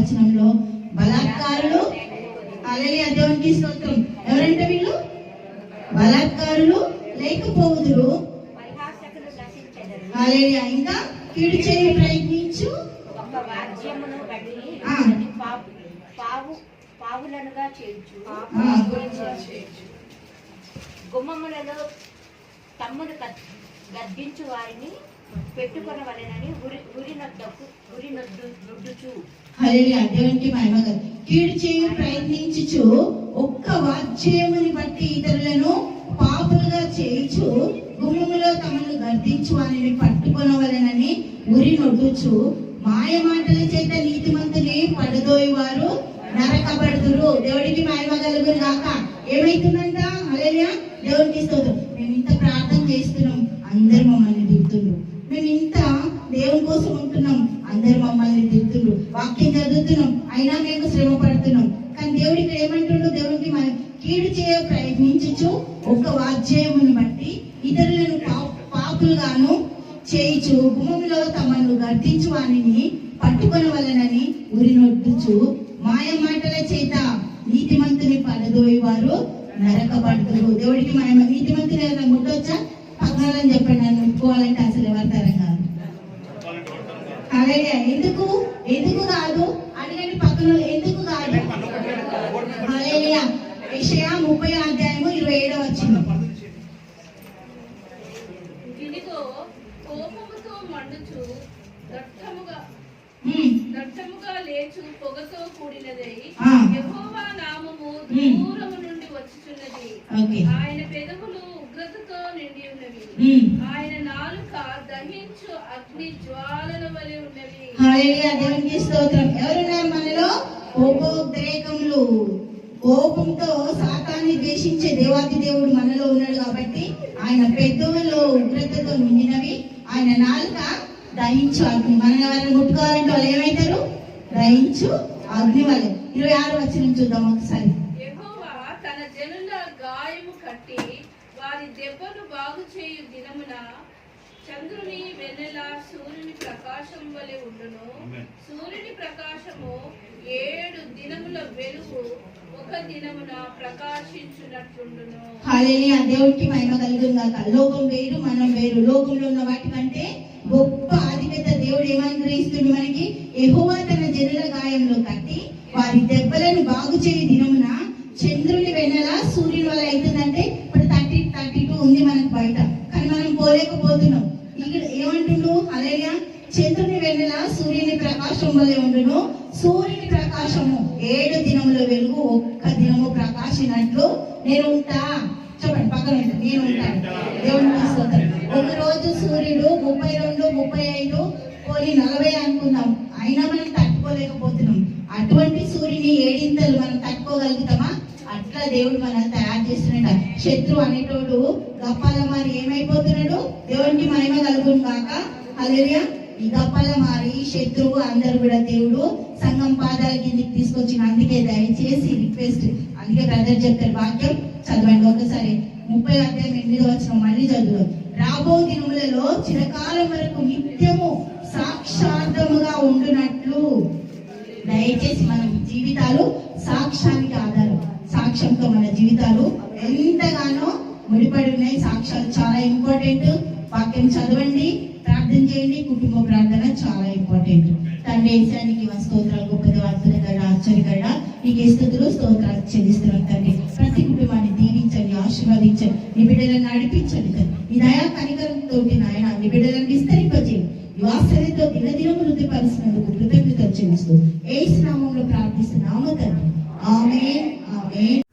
వచనంలో బలాత్కారులు అలలి దేవునికి స్తోత్రం. ఎవరంటే వీళ్ళు? బలాత్కారులు లేకపోదురు అలలియా ఇంకా కీడు చేయ ప్రయత్నించు. గుమ్మములలో తమ్ముడు గద్దించు వారిని. పెట్టుకొనవలెనని ఉరి ఉరి నొద్దకు ఉరి నొద్దు నొద్దుచు. హల్లెలూయా దేవునికి మహిమ కీడు చేయ ప్రయత్నించుచు ఒక్క వాక్యముని బట్టి ఇతరులను పాపులుగా చేయుచు గుమ్మములో తమను గర్దించు వారిని పట్టుకొనవలెనని ఉరి నొడ్డుచు మాయ మాటల చేత నీతిమంతుని పడదోయి వారు నరకబడుతురు దేవుడికి మహిమ కలుగురు కాక ఏమైతుందంట? అలే దేవుడికి స్తోత్రం. మేము ఇంత ప్రార్థన చేస్తున్నాం. అందరు మమ్మల్ని దిద్దులు మేము ఇంత దేవుని కోసం ఉంటున్నాం. అందరు మమ్మల్ని దిద్దులు వాక్యం చదువుతున్నాం. అయినా మేము శ్రమ పడుతున్నాం కానీ దేవుడు ఇక్కడ ఏమంటుండో? దేవుడికి మనం కీడు చేయ ప్రయత్నించచ్చు ఒక వాధ్యాయమును బట్టి ఇతరులను పాపులుగాను చేయిచు భూమిలో తమను గర్తించు వాణిని పట్టుకొని వలనని ఉరినొడ్డుచు మాయ మాటల చేత నీతిమంతుని పడదోయి వారు నరకబడుతురు దేవుడికి మనం నీతిమంతుని ముట్టొచ్చా? పక్కనని చెప్పండి నన్ను ముట్టుకోవాలంటే అసలు ఎవరి తరం కాదు. అలాగే ఎందుకు? ఎందుకు కాదు? అడగండి పక్కన ఎందుకు కాదు? హల్లెలూయా యెషయా ముప్పై అధ్యాయము ఇరవై ఏడవ వచ్చింది దట్టముగా లేచు పొగతో కూడినదై. యెహోవా నామము. దూరము నుండి వచ్చుచున్నది. ఆయన పెదవులు ఉగ్రతతో నిండి ఉన్నవి ఉమ్. ఆయన నాలుక దహించు అగ్ని జ్వాలల వలె ఉన్నవి హల్లెలూయా. దేవునికి స్తోత్రం. ఎవరున్నారు మనలో? కోపోద్రేకములు కోపంతో సాతాన్ని ద్వేషించే దేవాది దేవుడు మనలో ఉన్నాడు కాబట్టి ఆయన పెద్దవుల్లో ఉగ్రతతో నిండినవి. ఆయన నాలుక దహించు అగ్ని. మన ఎవరైనా ముట్టుకోవాలంటే వాళ్ళు ఏమవుతారు దహించు అగ్ని వల్ల ఇరవై ఆరు వచ్చిన చూద్దాం ఒకసారి. తన జనుల గాయము కట్టి వారి దెబ్బలు బాగు చేయు దినమున చంద్రుని వెన్నెల సూర్యుని ప్రకాశం వలె ఉండును. సూర్యుని ప్రకాశము ఏడు దినముల వెలుగు ఒక దినమున ప్రకాశించున్నట్లుండును హాలేలియా దేవుడికి మహిమ కలుగును గాక లోకం వేరు మనం వేరు. లోకంలో ఉన్న వాటి కంటే గొప్ప ఆధిపత్య దేవుడు ఏమనుగ్రహిస్తుంది మనకి? యెహోవా తన జనుల గాయంలో కట్టి వారి దెబ్బలను బాగు చేయి దినమున చంద్రుని వెన్నెల సూర్యుని వల్ల అవుతుందంటే ఉంది మనకు బయట. కానీ మనం పోలేకపోతున్నాం. ఇక్కడ ఏమంటుండు? అలయ్యా చంద్రుని వెన్నెల సూర్యుని ప్రకాశం వల్లే ఉండును. సూర్యుని ప్రకాశము ఏడు దినముల వెలుగు ఒక్క దినము ప్రకాశినట్లు నేను ఉంటా. చెప్పండి పక్కన నేను ఉంటాను దేవుని స్తోత్రం. ఒక రోజు సూర్యుడు ముప్పై రెండు ముప్పై ఐదు పోయి నలభై అనుకుందాం. అయినా మనం తట్టుకోలేకపోతున్నాం. అటువంటి సూర్యుని ఏడింతలు మనం తట్టుకోగలుగుతామా? అట్లా దేవుడు మనల్ని తయారు చేస్తున్నాడు. శత్రు అనేటోడు గప్పాల మారి ఏమైపోతున్నాడు? దేవునికి మహిమ కలుగును కాక హల్లెలూయా. ఈ గప్పాల మారి శత్రువు అందరు కూడా దేవుడు సంఘం పాదాల కిందికి తీసుకొచ్చిన అందుకే దయచేసి రిక్వెస్ట్. అందుకే బ్రదర్ చెప్తారు వాక్యం. చదవండి ఒకసారి. ముప్పై అధ్యాయం ఎనిమిది వచ్చిన మళ్ళీ చదువు రాబో దినములలో చిరకాలం వరకు నిత్యము సాక్షార్థముగా ఉండునట్లు. దయచేసి మన జీవితాలు సాక్ష్యానికి ఆధారం. సాక్ష్యంతో మన జీవితాలు ఎంతగానో ముడిపడి ఉన్నాయి సాక్ష్యాలు చాలా ఇంపార్టెంట్ వాక్యం చదవండి ప్రార్థన చేయండి. కుటుంబ ప్రార్థన చాలా ఇంపార్టెంట్ తండ్రి ఏసానికి మా స్తోత్రాలు గొప్పది అద్భుతగడ ఆశ్చర్యకర నీకు స్థుతులు స్తోత్రాలు చెల్లిస్తున్నాం తండ్రి. ప్రతి కుటుంబాన్ని దీవించండి ఆశీర్వదించండి నీ బిడ్డలను నడిపించండి తండ్రి. ఈ దయా కనికరంతో నాయన నీ బిడ్డలను విస్తరింపజేయండి. యువాసరితో దినదినం వృద్ధి పరిచినందుకు కృతజ్ఞత చెల్లిస్తూ ఏ నామంలో ప్రార్థిస్తున్నాము తండ్రి. Amen. Amen.